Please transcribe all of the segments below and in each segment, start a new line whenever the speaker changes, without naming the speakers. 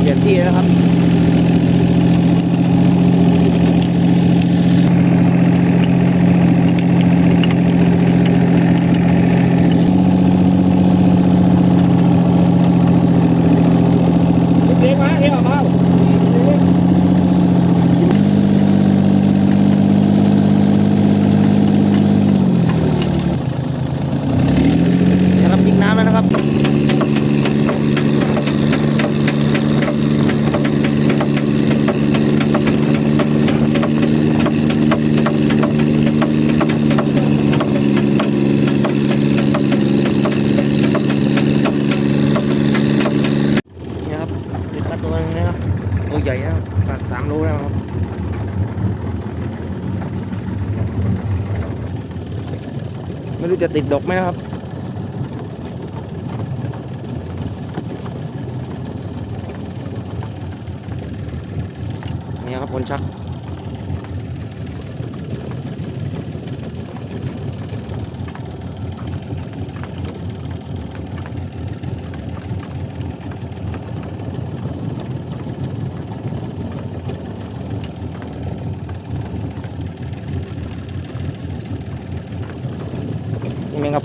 เปลี่ยนที่นะครับ
เด็กมาเดี๋ยวเอา
นะครับยิงน้ำแล้วนะครับ นี่นะครับติดมาตัวหนึงนะครับ ตัวใหญ่นะครับตัดสามโลแล้วนะครับ ไม่รู้จะติ ดกไหมนะครับ นี่ครับคนชัก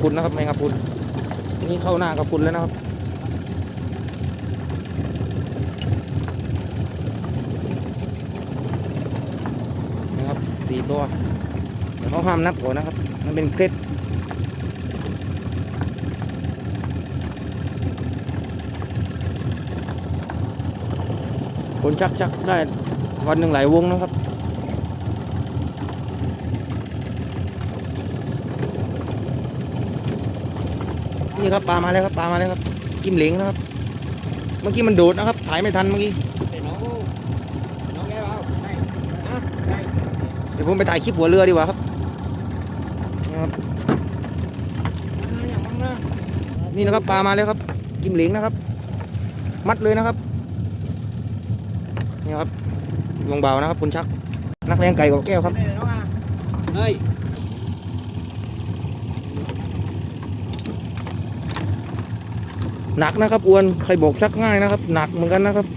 พุนนะครับแมงกะพุนนี่เข้าหน้ากระพุนแล้วนะครับ นะครับสี่ตัวแต่เขาห้ามนับก่อนนะครับ มันเป็นเคล็ดคนชักชักได้วันหนึ่งหลายวงนะครับ นี่ครับปลามาแล้วครับปลามาแล้วครับ กิมเหลงนะครับ เมื่อกี้มันโดดนะครับ ถ่ายไม่ทันเมื่อกี้
เด็กน้องน้องแกเอาใช่นะใช่
เดี๋ยวผมไปถ่ายคลิปหัวเรือดีกว่าครับนี่ครับ
อย่างมั่งนะ
นี่นะครับปลามาแล้วครับ กิมเหลงนะครับ มัดเลยนะครับนี่ครับลงเบานะครับคุณชัก นักเลี้ยงไก่กับแก้วครับ
เด็กน้องอะเฮ้ย
หนักนะครับอวนใครบอกชักง่ายนะครับ หนักเหมือนกันนะครับ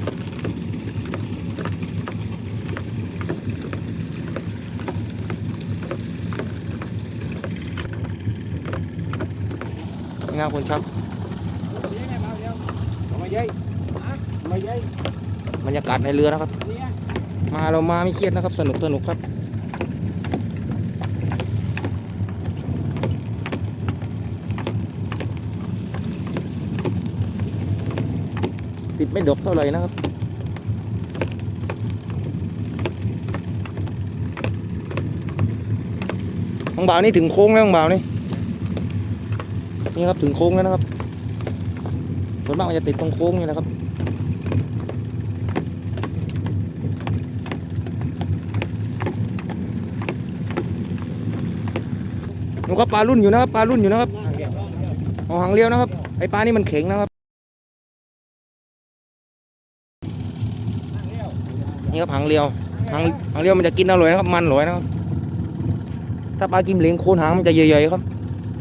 นี่นะครับคุณชัก
บาเดี๋ยวเอามาเย้มาเย้
บรรยากาศในเรือนะครับ มาเรามาไม่เครียดนะครับ สนุกสนุกครับ ดไม่ดกเท่าไหร่นะครับของบ่าวนี่ถึงโค้งแล้วของบ่าวนี่ นี่ครับถึงโค้งแล้วนะครับส่วนมากมันจะติดตรงโค้งนี่นะครับนูครับปลารุ่นอยู่นะครับปลารุ่นอยู่นะครับเอาหางเลี้ยวนะครับ ไอปลานี่มันเข็งนะครับ นี่ครับหางเลี้ยวหางหางเลี้ยวมันจะกินอร่อยนะครับมันอร่อยนะครับ ถ้าปลากิมเหลงโคนหางมันจะใหญ่ๆครับ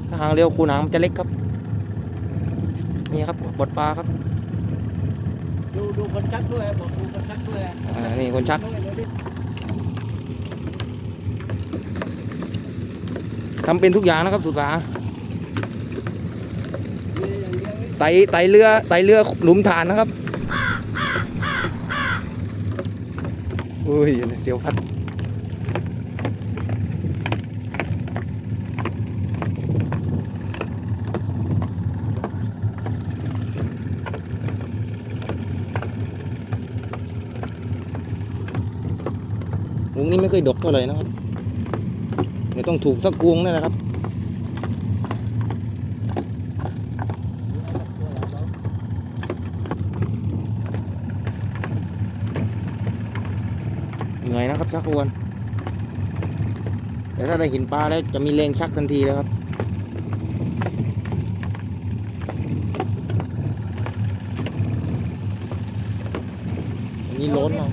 ถ้าหางเลี้ยวโคนหางมันจะเล็กครับ นี่ครับบดปลาครับ
ดูดูคนชักด้วยบอกดูคนชักด้วย
อ่านี่คนชักทำเป็นทุกอย่างนะครับสุสาไตไตเรือไตเรือหลุมฐานนะครับ อุ้ยเสียวพัดวงนี้ไม่เคยดกเท่าไหร่นะครับ เดี๋ยวต้องถูกสักวงนั่นแหละครับ นื่อยนะครับชักอวน แต่ถ้าได้เห็นปลาแล้วจะมีแรงชักทันทีเลยครับนี่ล้นมา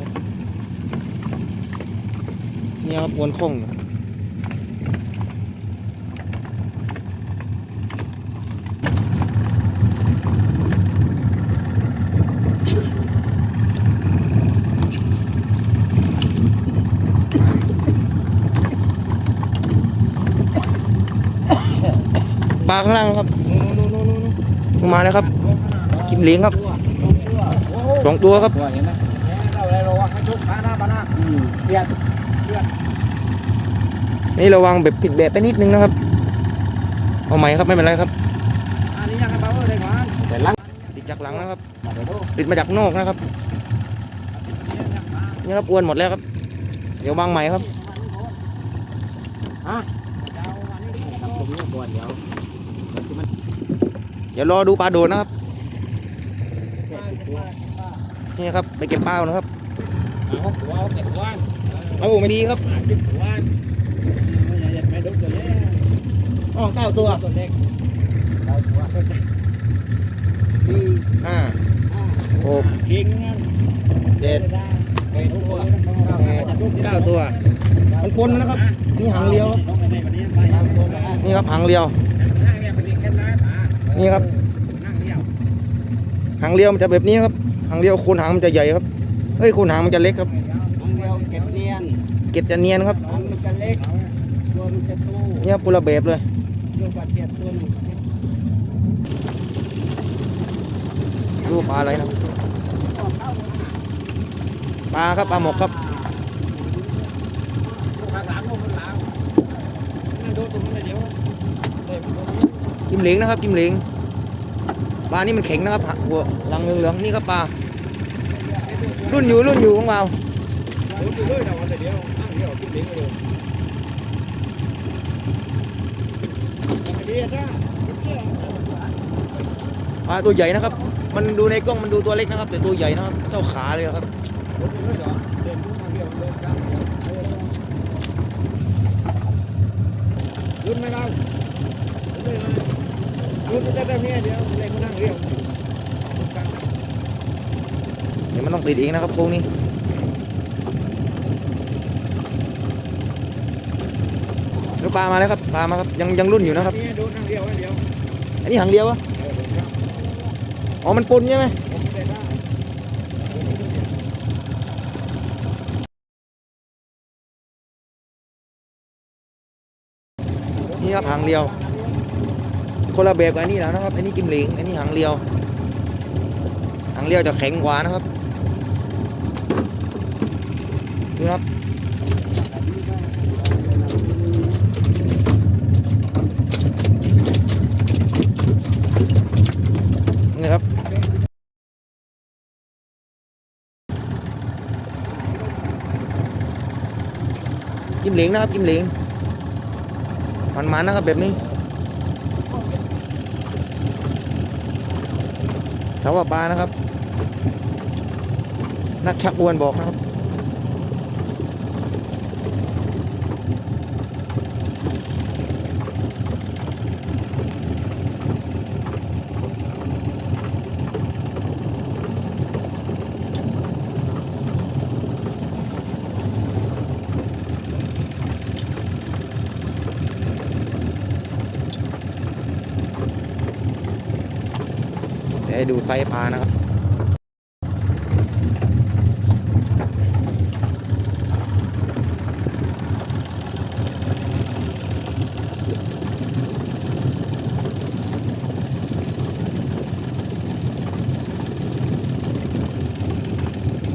เนี่ยครับอวนคล่อง ลาข้างล่างนะครับ
นู่นนู่นนู่นนู่น
ลงมาแล้วครับ กิมเหลงครับ
ตัวตัวโอ้โห
สองตัวครับ
ตัวเห็นไหมเราเลยระวังให้ทุกขาหน้าปาหน้าเบียด
นี่ระวังแบบผิดแบบไปนิดนึงนะครับ เอาใหม่ครับไม่เป็นไรครับ
อันนี้ยังไงบ้างเลยครับแต่ลัง
ติดจากหลังนะครับ
มาเดี๋ยวดู
ติดมาจากนอกนะครับนี่ครับอ้วนหมดแล้วครับ เดี๋ยววางใหม่ครับ
ทำตรงนี้ตัว เดียว
เดี๋ยวรอดูปลาโดดนะครับนี่ครับไปเก็บปลาก่อนนะครับ
เอาตัวเอาเก็บว่าน
เอาไม่ดีครับ
สิบว่านไม่ใหญ่ไม่ดุตัวเล็ก
อ๋อเก้าตัว
ตัวเล็กเอาตัวสี่
ห้าหก
กิงงั้น
เจ็ด
ไปทุกตัว
เก้าตัว มันปนนะครับ นี่หางเลียว นี่ครับหางเลียว นี่ครับหางเลียวมันจะแบบนี้ครับหางเลียวโคนหางมันจะใหญ่ครับเอ้ยโคนหางมันจะเล็กครับเกล็ดจะเนียนครับเนี่ยปุระแบบเลยดูปลาอะไรนะปลาครับปลาหมกครับ กิมเหลงนะครับกิมเหลงปลานี่มันแข็งนะครับหัวหลังเหลืองนี่ครับปลารุ่นอยู่รุ่นอยู่ของเราปลาตัวใหญ่นะครับ มันดูในกล้องมันดูตัวเล็กนะครับ แต่ตัวใหญ่นะครับเท่าขาเลยครับ
รุ่นไหมเรา นจะได้เนี่ยเดี๋ยวเลยมานั่งเรียว
เดี๋ยวมันต้องติดเองนะครับโค้งนี้ดูกปลามาแล้วครับปลามาครับยังยังรุ่นอยู่นะครับ
นี่ดูนั่งเรียวเดียว
อันนี้หางเดียววะอ๋อมันปนใช่ไหมนี่ครับหางเดียว คนละแบบกับอันนี้แล้วนะครับ อันนี้กิมเหลงอันนี้หางเรียว หางเรียวจะแข็งกว่านะครับดูครับนี่ครับกิมเหลงนะครับกิมเหลงมันมันๆนะครับแบบนี้ สาวปลานะครับ นักชักอวนบอกนะครับ ให้ดูไซส์ปลานะครับ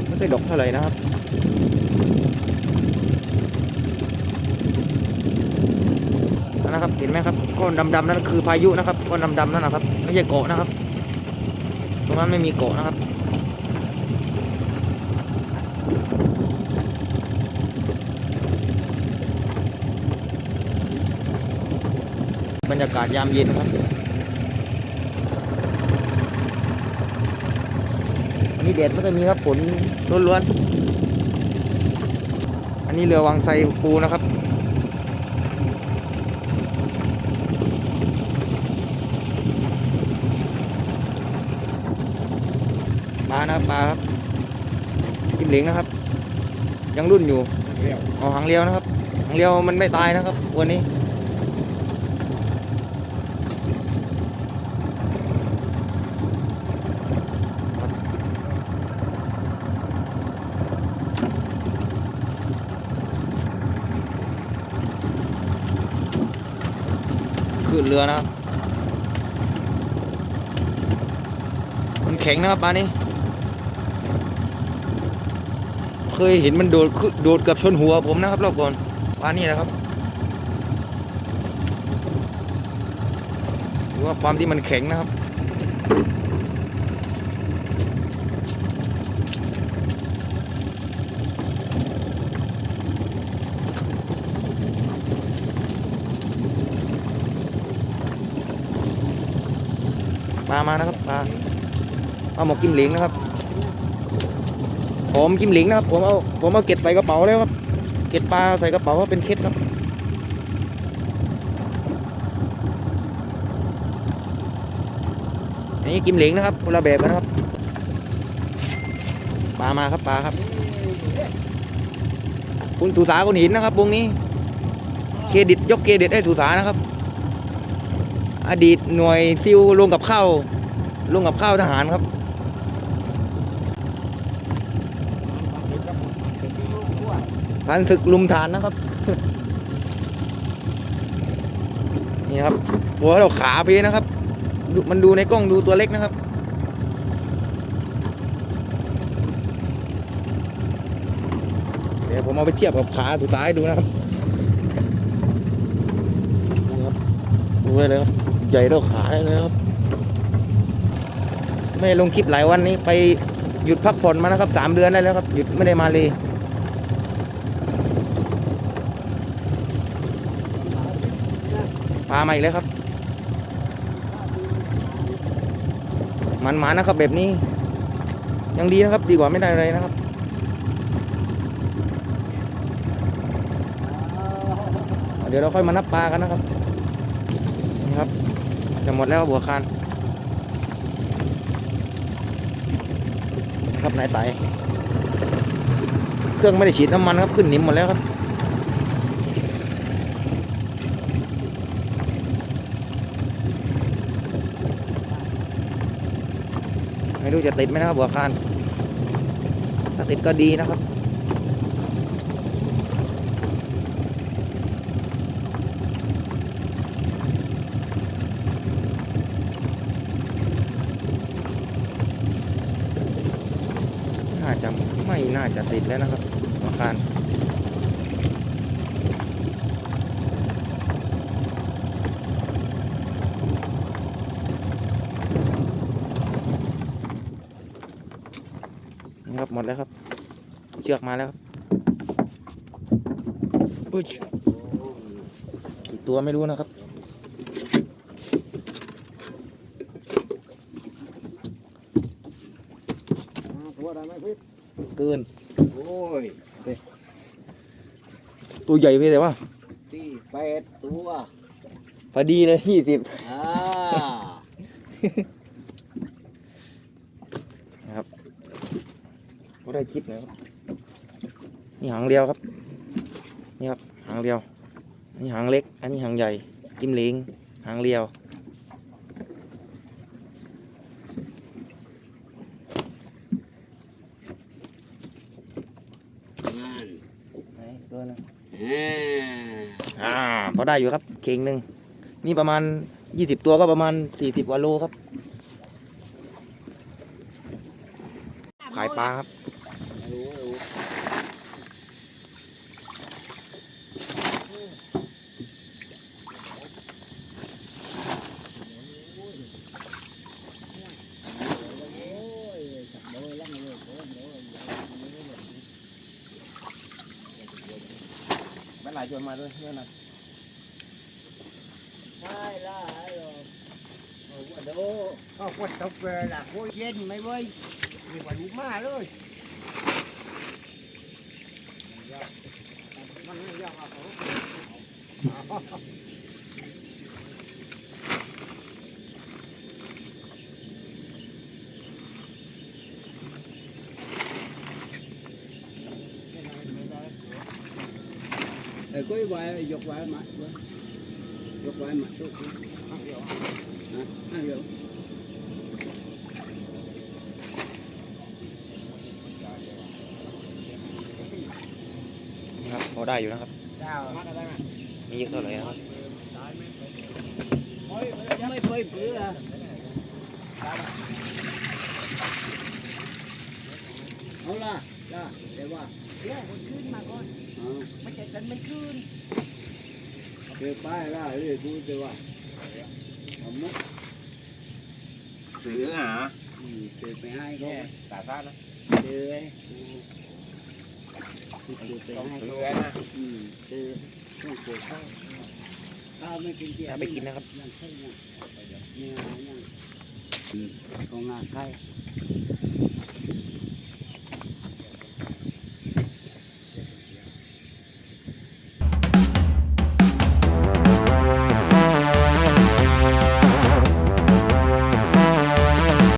ไม่เคยดกเท่าไหร่นะครับนะครับเห็นไหมครับก้อนดำๆนั่นคือพายุนะครับก้อนดำๆนั่นนะครับไม่ใช่เกาะนะครับ รงนั้นไม่มีเกาะนะครับ บรรยากาศยามเย็นครับ อันนี้แดดไม่ค่อยมีครับฝนล้วนๆ อันนี้เรือวังไซปูนะครับานะครับปลาครับจิ้มเหลงนะครับ ยังรุ่นอยู่
เอา
หางเลี้ยวนะครับหางเลี้ยวมันไม่ตายนะครับวันนี้ขึ้นเรือนะครับมันแข็งนะครับปลานี้ เคยเห็นมันโดดโดดกับชนหัวผมนะครับรอบก่อนปลานี่แหละครับหรือว่าความที่มันแข็งนะครับปลามานะครับปลาปลาหมกกิมเหลงนะครับ ผมกิมเหลงนะครับ ผมเอาผมเอาเก็บใส่กระเป๋าแล้วครับ เก็บปลาใส่กระเป๋าว่าเป็นเคสครับอันนี้กิมเหลงนะครับคนละแบบนนะครับปลามาครับปลาครับ คุณสุสาคนหินนะครับวงนี้ เครดิตยกเครดิตให้สุสานะครับ อดีตหน่วยซิลลงกับข้าวลงกับข้าวทหารครับ พันศึกลุมฐานนะครับ นี่ครับหัวเราขาพีนะครับ มันดูในกล้องดูตัวเล็กนะครับ เดี๋ยวผมเอาไปเทียบกับขาสุดท้ายดูนะครับนี่ครับดูได้เลยครับ ใหญ่เท่าขาได้เลยนะครับ ไม่ลงคลิปหลายวันนี้ไปหยุดพักผ่อนมานะครับสามเดือนได้แล้วครับ หยุดไม่ได้มาเลยามาอีกแล้วครับ มันหมานะครับแบบนี้ ยังดีนะครับ ดีกว่าไม่ได้อะไรนะครับ เดี๋ยวเราค่อยมานับปลากันนะครับนี่ครับ จะหมดแล้วหัวคานครับนายไตเครื่องไม่ได้ฉีดน้ำมันครับขึ้นหนิมหมดแล้วครับ ไม่รู้จะติดไหมนะครับหัวคานถ้าติดก็ดีนะครับน่าจะไม่น่าจะติดแล้วนะครับหัวคาน ครับหมดแล้วครับ เชือกมาแล้วครับอุ๊ยกี่ตัวไม่รู้นะครับ
ตัวได้ไหมพี่
เกิน
โอ้ย
ตัวใหญ่ไปแต่ว่า
ที่แปดตัว
พอดีเลยยี่สิบ
อ่า
ก็ได้คลิปนะครับนี่หางเรียวครับนี่ครับหางเรียวนี่หางเล็ก อันนี้หางใหญ่จิ้มเหลิงหางเรียว
นั่น
ไหนตัวนึง
อ่า
อ่าพอได้อยู่ครับเข่งหนึ่งนี่ประมาณยี่สิบตัวก็ประมาณสี่สิบกว่าโลครับ ขายปลาครับ มายชวนมาด้วยเมื่อนั้น
ใช่ละไอ้โอ้โหดูก็ควรตกเลยล่ะโคตรเย็นไหมเว้ยนี่วันมาเลยมันไม่ยากอะ เขา Ờ, có vài dục vài mặt quá. Dục vài mặt tốt. Ăn hiểu. Hả? Ăn hiểu.
นี่ครับพอได้อยู่นะครับ
Sao? Mắt ở đây mà.
มีเยอะเท่าไหร่นะครับ
Mấy phơi bữa à. เอาล่ะล่ะแต่ว่า
เดี๋ยวคนขึ้นมาก่อน
เอา
ไม่ใช่กันไม่ขึ้น
เจอป้ายล่ะเรียดูแต่ว่าเอามุก
ซื้อหา
อืมเจอไปให้เขา
ตาซ่านะ
เจอไอ้กูเจอไป
ต้อง
ให้เขา
อนะ
อืมเจอต้องเจอข้าวข้าวไม่กินเกี๊ยว
ไปกินนะครับ
ยังใช่ยังเนี่ยยังของงานไข่